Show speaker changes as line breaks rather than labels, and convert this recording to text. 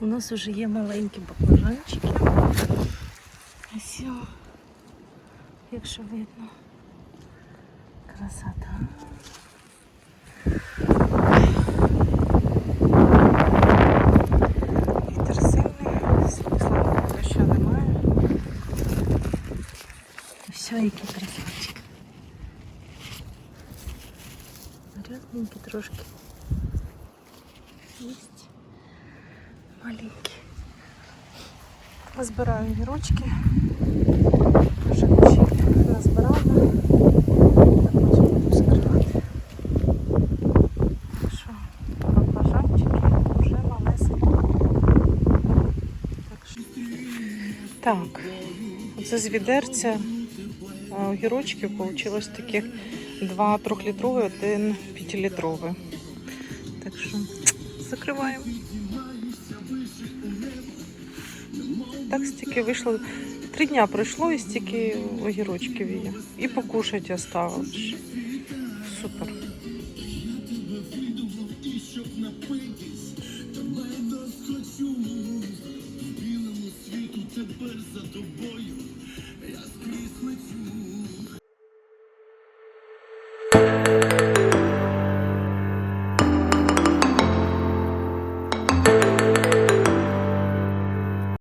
У нас вже є маленькі баклажанчики. Ось, о, якщо видно. Красота. Вітер сильний, світла ще немає. Все, який красавчик. Грязненький трошки. Есть Маленький. Позбираю гірочки. Вже кучі назбирала. Закривати. Так що вже малесенькі. Так, оце з відерця огірочків вийшло таких два трьохлітрові, один п'ятилітровий. Так що закриваємо. так стільки вийшло. Три дня пройшло і стільки огірочків є. І покушать оставили. Супер. Тепер за тобою